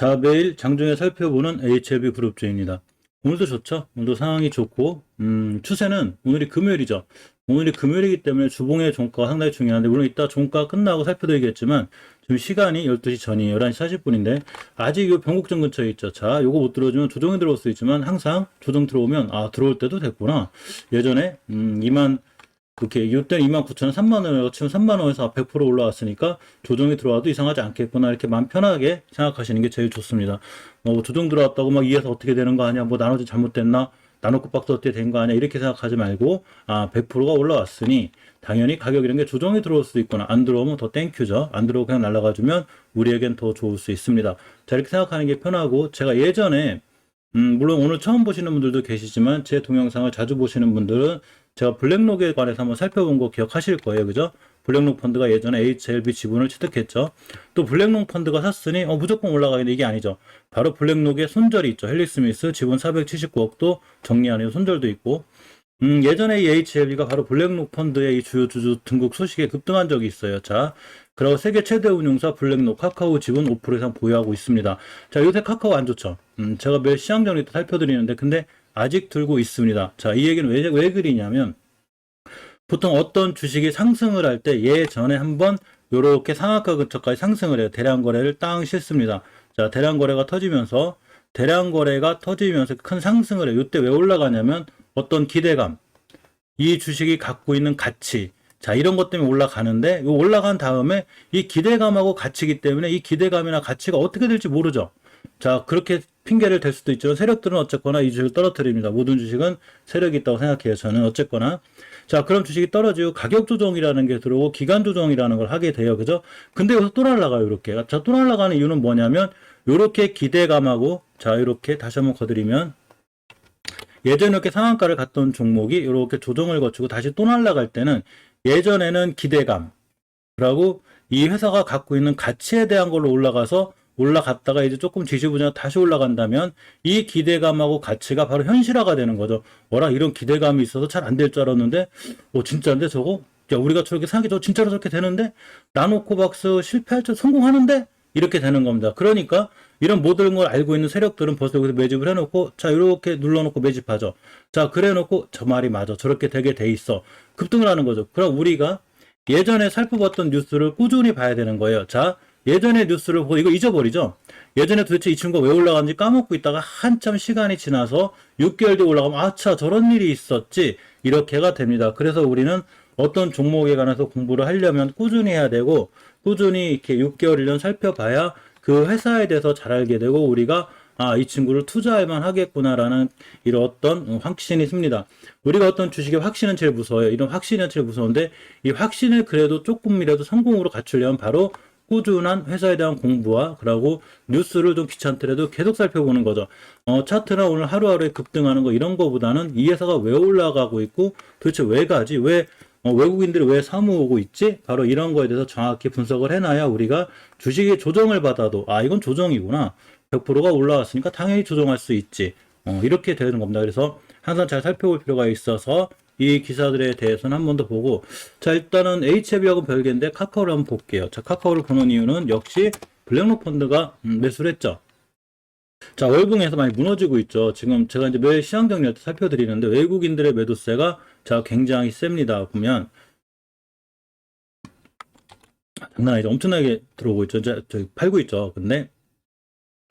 자, 매일 장중에 살펴보는 HLB 그룹주입니다. 오늘도 좋죠? 오늘도 상황이 좋고, 음, 추세는 오늘이 금요일이죠. 오늘이 금요일이기 때문에 주봉의 종가가 상당히 중요한데, 물론 이따 종가 끝나고 살펴드리겠지만, 지금 시간이 12시 전이에요. 11시 40분인데, 아직 이 변곡점 근처에 있죠. 자, 요거 못 들어주면 조정이 들어올 수 있지만, 항상 조정 들어오면, 아, 들어올 때도 됐구나. 예전에, 음, 2만, 그렇게 이때는 2만 9천 원, 3만 원을 치면 3만 원에서 100% 올라왔으니까 조정이 들어와도 이상하지 않겠구나 이렇게 마음 편하게 생각하시는 게 제일 좋습니다. 뭐 조정 들어왔다고 막 이해서 어떻게 되는 거 아니야? 뭐 나눠지 잘못됐나? 나눠 국박도 어떻게 된 거 아니야? 이렇게 생각하지 말고 아 100%가 올라왔으니 당연히 가격 이런 게 조정이 들어올 수도 있구나. 안 들어오면 더 땡큐죠. 안 들어오고 그냥 날아가주면 우리에겐 더 좋을 수 있습니다. 자 이렇게 생각하는 게 편하고 제가 예전에 음, 물론 오늘 처음 보시는 분들도 계시지만 제 동영상을 자주 보시는 분들은 제가 블랙록에 관해서 한번 살펴본 거 기억하실 거예요. 그죠? 블랙록 펀드가 예전에 HLB 지분을 취득했죠. 또 블랙록 펀드가 샀으니 어, 무조건 올라가겠는데 이게 아니죠. 바로 블랙록의 손절이 있죠. 헬리 스미스 지분 479억도 정리 안 해요. 손절도 있고 음, 예전에 이 HLB가 바로 블랙록 펀드의 이 주요 주주 등국 소식에 급등한 적이 있어요. 자, 그리고 세계 최대 운용사 블랙록 카카오 지분 5% 이상 보유하고 있습니다. 자, 요새 카카오 안 좋죠. 음, 제가 시장 정리 도 살펴드리는데, 근데 아직 들고 있습니다. 자, 이 얘기는 왜, 왜 그리냐면, 보통 어떤 주식이 상승을 할 때 예전에 한번 요렇게 상한가 근처까지 상승을 해요. 대량 거래를 땅 싣습니다. 자, 대량 거래가 터지면서 대량 거래가 터지면서 큰 상승을 해요. 이때 왜 올라가냐면 어떤 기대감, 이 주식이 갖고 있는 가치, 자, 이런 것 때문에 올라가는데, 이 올라간 다음에 이 기대감하고 가치기 때문에 이 기대감이나 가치가 어떻게 될지 모르죠. 자, 그렇게 핑계를 댈 수도 있지만 세력들은 어쨌거나 이 주식을 떨어뜨립니다. 모든 주식은 세력이 있다고 생각해요. 저는 어쨌거나. 자, 그럼 주식이 떨어지고 가격 조정이라는 게 들어오고 기간 조정이라는 걸 하게 돼요. 그죠? 근데 여기서 또 날아가요. 이렇게. 자, 또 날아가는 이유는 뭐냐면, 이렇게 기대감하고, 자, 이렇게 다시 한번 거드리면, 예전에 이렇게 상한가를 갔던 종목이 이렇게 조정을 거치고 다시 또 날아갈 때는 예전에는 기대감, 그리고 이 회사가 갖고 있는 가치에 대한 걸로 올라가서 올라갔다가 이제 조금 지지부진하 다시 올라간다면 이 기대감하고 가치가 바로 현실화가 되는 거죠. 뭐라 이런 기대감이 있어서 잘 안 될 줄 알았는데, 어, 진짜인데 저거? 야, 우리가 저렇게 생각해, 저 진짜로 저렇게 되는데? 나노코 박스 실패할 줄 성공하는데? 이렇게 되는 겁니다. 그러니까 이런 모든 걸 알고 있는 세력들은 벌써 여기서 매집을 해놓고 자 이렇게 눌러놓고 매집하죠. 자 그래놓고 저 말이 맞아 저렇게 되게 돼 있어 급등을 하는 거죠. 그럼 우리가 예전에 살펴봤던 뉴스를 꾸준히 봐야 되는 거예요. 자 예전의 뉴스를 보고 이거 잊어버리죠. 예전에 도대체 이 친구가 왜 올라갔는지 까먹고 있다가 한참 시간이 지나서 6개월 뒤에 올라가면 아차 저런 일이 있었지 이렇게가 됩니다. 그래서 우리는 어떤 종목에 관해서 공부를 하려면 꾸준히 해야 되고 꾸준히 이렇게 6개월 1년 살펴봐야 그 회사에 대해서 잘 알게 되고 우리가 아, 이 친구를 투자할만 하겠구나라는 이런 어떤 확신이 듭니다. 우리가 어떤 주식의 확신은 제일 무서워요. 이런 확신이 제일 무서운데 이 확신을 그래도 조금이라도 성공으로 갖추려면 바로 꾸준한 회사에 대한 공부와 그리고 뉴스를 좀 귀찮더라도 계속 살펴보는 거죠. 어, 차트나 오늘 하루하루에 급등하는 거 이런 거보다는 이 회사가 왜 올라가고 있고 도대체 왜 가지? 왜 어, 외국인들이 왜 사모으고 있지? 바로 이런 거에 대해서 정확히 분석을 해놔야 우리가 주식의 조정을 받아도 아 이건 조정이구나 100%가 올라왔으니까 당연히 조정할 수 있지 어, 이렇게 되는 겁니다. 그래서 항상 잘 살펴볼 필요가 있어서 이 기사들에 대해서는 한 번 더 보고 자 일단은 HB하고 별개인데 카카오를 한번 볼게요. 자 카카오를 보는 이유는 역시 블랙록 펀드가 음, 매수를 했죠. 자, 월봉에서 많이 무너지고 있죠. 지금 제가 이제 매일 시장 정리할 때 살펴드리는데 외국인들의 매도세가 자, 굉장히 셉니다. 보면 장난 아니죠. 엄청나게 들어오고 있죠. 저, 저 팔고 있죠. 근데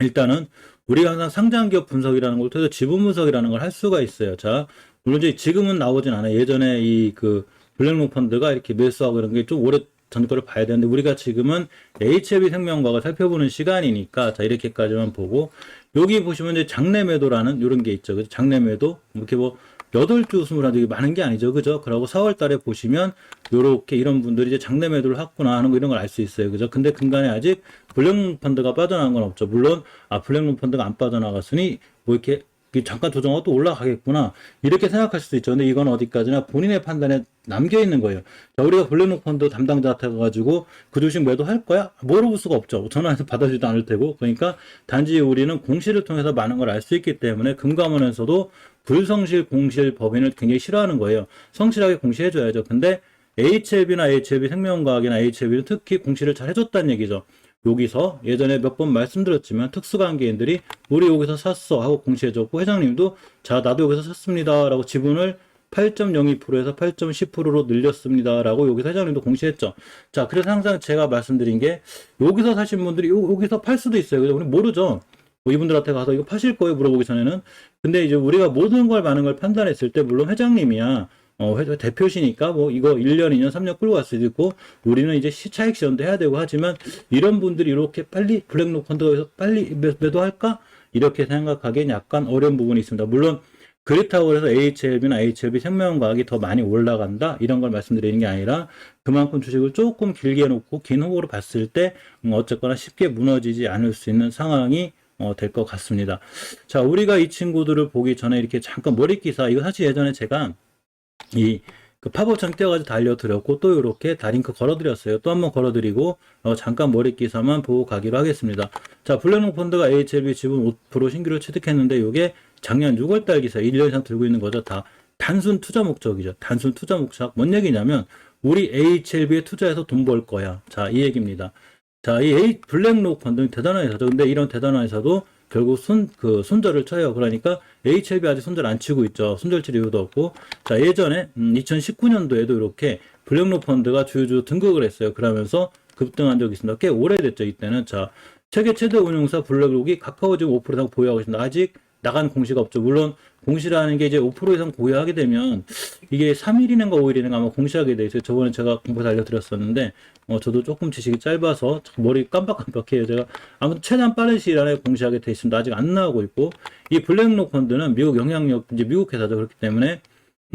일단은 우리가 항상 상장 기업 분석이라는 걸 통해서 지분 분석이라는 걸 할 수가 있어요. 자, 물론 이제 지금은 나오진 않아요. 예전에 이 그 블랙록 펀드가 이렇게 매수하고 이런 게 좀 오래 전 거를 봐야 되는데 우리가 지금은 HLB 생명과를 살펴보는 시간이니까 자 이렇게까지만 보고 여기 보시면 이제 장내 매도라는 이런 게 있죠. 그죠? 장내 매도 이렇게 뭐 여덟 주 하는 게 많은 게 아니죠. 그죠? 그러고 4월 달에 보시면 요렇게 이런 분들이 이제 장내 매도를 했구나 하는 거 이런 걸 알 수 있어요. 그죠? 근데 근간에 아직 블랙록 펀드가 빠져나간 건 없죠. 물론 아 블랙록 펀드가 안 빠져나갔으니 뭐 이렇게 잠깐 조정하고 또 올라가겠구나 이렇게 생각할 수도 있죠. 근데 이건 어디까지나 본인의 판단에 남겨 있는 거예요. 자, 우리가 블랙록 펀드 담당자 가지고 그 주식 매도할 거야? 물어볼 수가 없죠. 전화해서 받아주지도 않을 테고. 그러니까 단지 우리는 공시를 통해서 많은 걸 알 수 있기 때문에 금감원에서도 불성실 공실 법인을 굉장히 싫어하는 거예요. 성실하게 공시해줘야죠. 근데 HLB나 HLB 생명과학이나 HLB는 특히 공시를 잘 해줬다는 얘기죠. 여기서 예전에 몇 번 말씀드렸지만 특수관계인들이 우리 여기서 샀어 하고 공시해줬고 회장님도 자 나도 여기서 샀습니다 라고 지분을 8.02%에서 8.10%로 늘렸습니다 라고 여기서 회장님도 공시했죠. 자, 그래서 항상 제가 말씀드린 게 여기서 사신 분들이 요- 여기서 팔 수도 있어요. 그래서 우리 모르죠. 뭐 이분들한테 가서 이거 파실 거예요 물어보기 전에는. 근데 이제 우리가 모든 걸 많은 걸 판단했을 때 물론 회장님이야. 어, 회- 대표시니까 뭐 이거 1년, 2년, 3년 끌고 갈 수도 있고 우리는 이제 시차익 시험도 해야 되고 하지만 이런 분들이 이렇게 빨리 블랙록 펀드에서 빨리 매- 매도할까? 이렇게 생각하기엔 약간 어려운 부분이 있습니다. 물론 그렇다고 해서 HLB나 HLB 생명과학이 더 많이 올라간다 이런 걸 말씀드리는 게 아니라 그만큼 주식을 조금 길게 놓고 긴 호흡으로 봤을 때 음, 어쨌거나 쉽게 무너지지 않을 수 있는 상황이 어, 될 것 같습니다. 자, 우리가 이 친구들을 보기 전에 이렇게 잠깐 머리 기사 이거 사실 예전에 제가 이 그 팝업창 떼어가지고 달려드렸고 또 이렇게 다링크 걸어드렸어요. 또 한번 걸어드리고 어, 잠깐 머리 기사만 보고 가기로 하겠습니다. 자 블랙록 펀드가 HLB 지분 5% 신규로 취득했는데 이게 작년 6월달 기사 1년 이상 들고 있는 거죠. 다 단순 투자 목적이죠. 단순 투자 목적. 뭔 얘기냐면 우리 HLB에 투자해서 돈 벌 거야. 자 이 얘기입니다. 자, 이 A- 블랙록 펀드는 대단한 회사죠. 근데 이런 대단한 회사도 결국 손, 그, 손절을 쳐요. 그러니까 HLB 아직 손절 안 치고 있죠. 손절 칠 이유도 없고. 자, 예전에, 음, 2019년도에도 이렇게 블랙록 펀드가 주주 등극을 했어요. 그러면서 급등한 적이 있습니다. 꽤 오래됐죠. 이때는. 자, 세계 최대 운용사 블랙록이 지금 5% 이상 보유하고 있습니다. 아직 나간 공시가 없죠. 물론 공시라는 게 이제 5% 이상 보유하게 되면 이게 3일이는가 5일이는가 아마 공시하게 돼 있어요. 저번에 제가 공부해서 알려드렸었는데 어, 저도 조금 지식이 짧아서 머리 깜빡깜빡해요. 제가 아무튼 최대한 빠른 시일 안에 공시하게 돼 있습니다. 아직 안 나오고 있고 이 블랙록 펀드는 미국 영향력 이제 미국 회사죠. 그렇기 때문에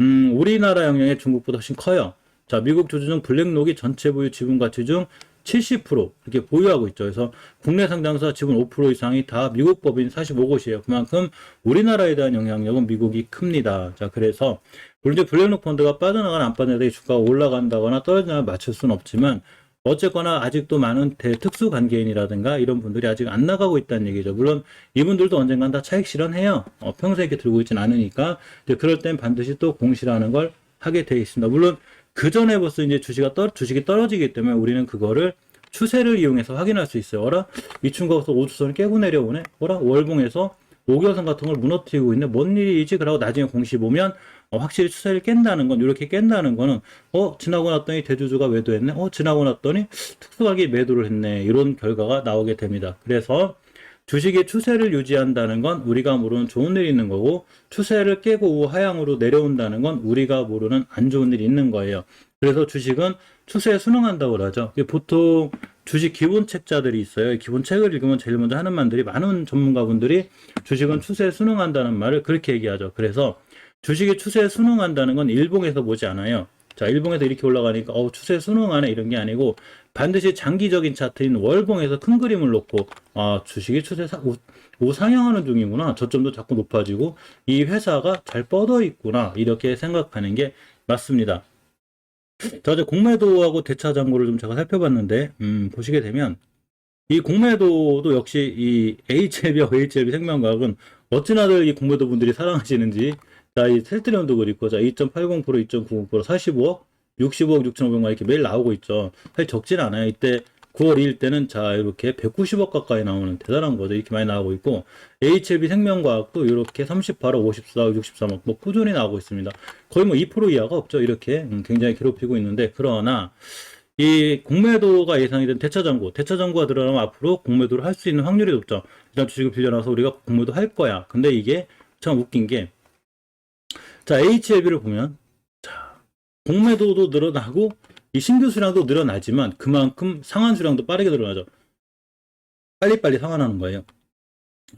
음, 우리나라 영향이 중국보다 훨씬 커요. 자, 미국 주주 중 블랙록이 전체 보유 지분 가치 중 70% 이렇게 보유하고 있죠. 그래서 국내 상장사 지분 5% 이상이 다 미국 법인 45곳이에요. 그만큼 우리나라에 대한 영향력은 미국이 큽니다. 자, 그래서 물론 이제 블랙록 펀드가 빠져나가나 안 빠져나가나 주가가 올라간다거나 떨어지나 맞출 수는 없지만 어쨌거나 아직도 많은 대특수 관계인이라든가 이런 분들이 아직 안 나가고 있다는 얘기죠. 물론 이분들도 언젠간 다 차익 실현해요. 어, 평생 이렇게 들고 있진 않으니까. 그럴 땐 반드시 또 공시라는 걸 하게 돼 있습니다. 물론 그 전에 벌써 이제 주식이 떨 주식이 떨어지기 때문에 우리는 그거를 추세를 이용해서 확인할 수 있어요. 어라 이 친구가 벌써 5주선을 깨고 내려오네. 어라 월봉에서 5개월선 같은 걸 무너뜨리고 있네. 뭔 일이지? 그러고 나중에 공시 보면 어, 확실히 추세를 깬다는 건 이렇게 깬다는 거는 어 지나고 났더니 대주주가 매도했네. 어 지나고 났더니 특수하게 매도를 했네. 이런 결과가 나오게 됩니다. 그래서 주식의 추세를 유지한다는 건 우리가 모르는 좋은 일이 있는 거고 추세를 깨고 우하향으로 내려온다는 건 우리가 모르는 안 좋은 일이 있는 거예요. 그래서 주식은 추세에 순응한다고 그러죠. 보통 주식 기본책자들이 있어요. 이 기본책을 읽으면 제일 먼저 하는 말들이 많은 전문가분들이 주식은 추세에 순응한다는 말을 그렇게 얘기하죠. 그래서 주식의 추세에 순응한다는 건 일봉에서 보지 않아요. 자, 일봉에서 이렇게 올라가니까 어, 추세에 순응하네 이런 게 아니고 반드시 장기적인 차트인 월봉에서 큰 그림을 놓고 아, 주식이 추세 사, 우, 우상향하는 중이구나. 저점도 자꾸 높아지고 이 회사가 잘 뻗어 있구나. 이렇게 생각하는 게 맞습니다. 자, 이제 공매도하고 대차 잔고를 좀 제가 살펴봤는데 음, 보시게 되면 이 공매도도 역시 이 HLB와 HLB 생명과학은 어찌나들 이 공매도 분들이 사랑하시는지 자, 이 셀트리온도 그렇고 자, 2.80% 2.90% 45억 65억 6,500만 이렇게 매일 나오고 있죠. 사실 적진 않아요. 이때 9월 2일 때는 자 이렇게 190억 가까이 나오는 대단한 거죠. 이렇게 많이 나오고 있고 HLB 생명과학도 이렇게 38억, 54억, 63억 뭐 꾸준히 나오고 있습니다. 거의 뭐 2% 이하가 없죠. 이렇게 음, 굉장히 괴롭히고 있는데 그러나 이 공매도가 예상이 된 대차 잔고, 대차 잔고가 들어가면 앞으로 공매도를 할 수 있는 확률이 높죠. 일단 주식을 빌려놔서 우리가 공매도 할 거야. 근데 이게 참 웃긴 게, 자, HLB를 보면, 자, 공매도도 늘어나고, 이 신규 수량도 늘어나지만 그만큼 상한 수량도 빠르게 늘어나죠. 빨리빨리 상한하는 거예요.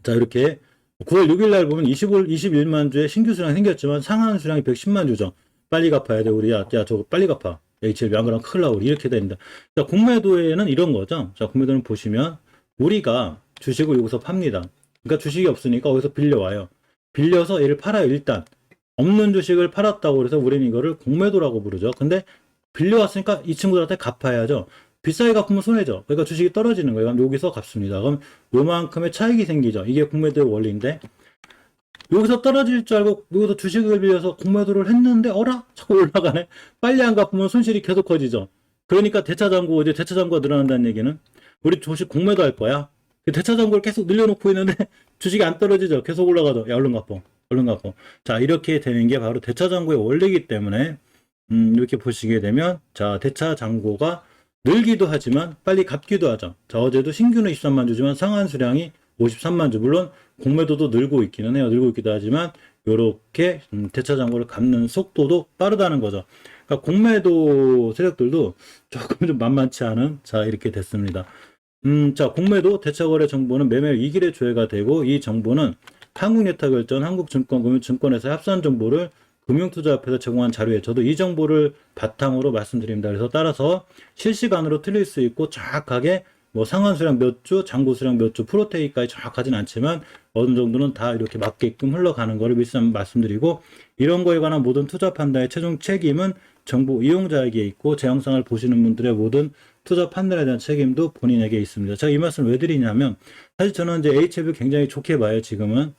자, 이렇게 9월 6일 날 보면 25, 21만 주의 신규 수량이 생겼지만 상한 수량이 110만 주죠. 빨리 갚아야 돼, 우리. 야, 야, 저거 빨리 갚아. HLB 안 그러면 큰일 나고 이렇게 됩니다. 자, 공매도에는 이런 거죠. 자, 공매도는 보시면 우리가 주식을 여기서 팝니다. 그러니까 주식이 없으니까 어디서 빌려와요. 빌려서 얘를 팔아요, 일단. 없는 주식을 팔았다고 그래서 우리는 이거를 공매도라고 부르죠. 근데 빌려왔으니까 이 친구들한테 갚아야죠. 비싸게 갚으면 손해죠. 그러니까 주식이 떨어지는 거예요. 그럼 여기서 갚습니다. 그럼 요만큼의 차익이 생기죠. 이게 공매도의 원리인데 여기서 떨어질 줄 알고 여기서 주식을 빌려서 공매도를 했는데 어라? 자꾸 올라가네. 빨리 안 갚으면 손실이 계속 커지죠. 그러니까 대차 잔고 이제 대차 잔고가 늘어난다는 얘기는 우리 주식 공매도 할 거야. 그 대차 잔고를 계속 늘려놓고 있는데 주식이 안 떨어지죠. 계속 올라가도 야 얼른 갚어. 얼른 갚어. 자 이렇게 되는 게 바로 대차 잔고의 원리이기 때문에 음, 이렇게 보시게 되면 자 대차 잔고가 늘기도 하지만 빨리 갚기도 하죠. 자 어제도 신규는 23만 주지만 상한 수량이 53만 주. 물론 공매도도 늘고 있기는 해요. 늘고 있기도 하지만 요렇게 음, 대차 잔고를 갚는 속도도 빠르다는 거죠. 그러니까 공매도 세력들도 조금 좀 만만치 않은 자 이렇게 됐습니다. 음, 자 공매도 대차거래 정보는 매매 2길에 조회가 되고 이 정보는 한국예탁결전, 한국증권금융증권에서 합산 정보를 금융투자협회에서 제공한 자료에 저도 이 정보를 바탕으로 말씀드립니다. 그래서 따라서 실시간으로 틀릴 수 있고 정확하게 뭐 상한 수량 몇 주, 잔고 수량 몇 주, 프로테이까지 정확하진 않지만 어느 정도는 다 이렇게 맞게끔 흘러가는 거를 미리 말씀드리고 이런 거에 관한 모든 투자 판단의 최종 책임은 정보 이용자에게 있고 제 영상을 보시는 분들의 모든 투자 판단에 대한 책임도 본인에게 있습니다. 제가 이 말씀을 왜 드리냐면 사실 저는 이제 HF를 굉장히 좋게 봐요. 지금은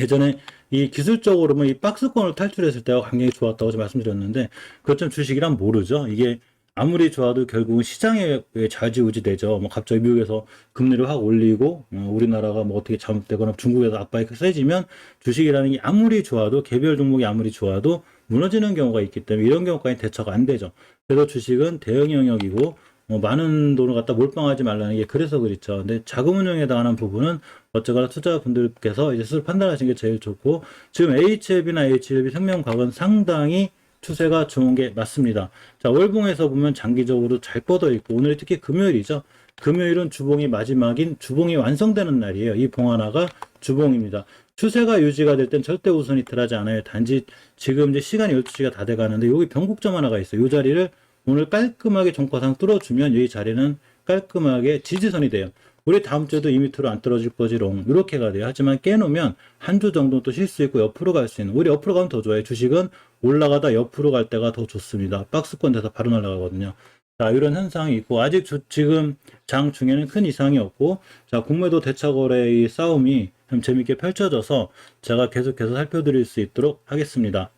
예전에 이 기술적으로는 이 박스권을 탈출했을 때가 굉장히 좋았다고 말씀드렸는데 그것좀 주식이란 모르죠. 이게 아무리 좋아도 결국은 시장에 좌지우지 되죠. 뭐 갑자기 미국에서 금리를 확 올리고 어, 우리나라가 뭐 어떻게 잘못되거나 중국에서 압박이 세지면 주식이라는 게 아무리 좋아도 개별 종목이 아무리 좋아도 무너지는 경우가 있기 때문에 이런 경우까지 대처가 안 되죠. 그래서 주식은 대형 영역이고 뭐 많은 돈을 갖다 몰빵하지 말라는 게 그래서 그렇죠. 근데 자금 운용에 해당하는 부분은 어쩌거나 투자분들께서 이제 스스로 판단하시는 게 제일 좋고 지금 HLB나 HLB 생명과학은 상당히 추세가 좋은 게 맞습니다. 자, 월봉에서 보면 장기적으로 잘 뻗어 있고 오늘이 특히 금요일이죠. 금요일은 주봉이 마지막인 주봉이 완성되는 날이에요. 이 봉 하나가 주봉입니다. 추세가 유지가 될 땐 절대 우선 이틀하지 않아요. 단지 지금 이제 시간이 12시가 다 돼 가는데 여기 변곡점 하나가 있어요. 이 자리를 오늘 깔끔하게 종가상 뚫어주면 이 자리는 깔끔하게 지지선이 돼요. 우리 다음 주에도 이 밑으로 안 떨어질 거지롱. 이렇게가 돼요. 하지만 깨놓으면 한 주 정도 또 쉴 수 있고 옆으로 갈 수 있는. 우리 옆으로 가면 더 좋아요. 주식은 올라가다 옆으로 갈 때가 더 좋습니다. 박스권 돼서 바로 날아가거든요. 자, 이런 현상이 있고, 아직 주, 지금 장 중에는 큰 이상이 없고, 자, 공매도 대차거래의 싸움이 좀 재밌게 펼쳐져서 제가 계속해서 살펴드릴 수 있도록 하겠습니다.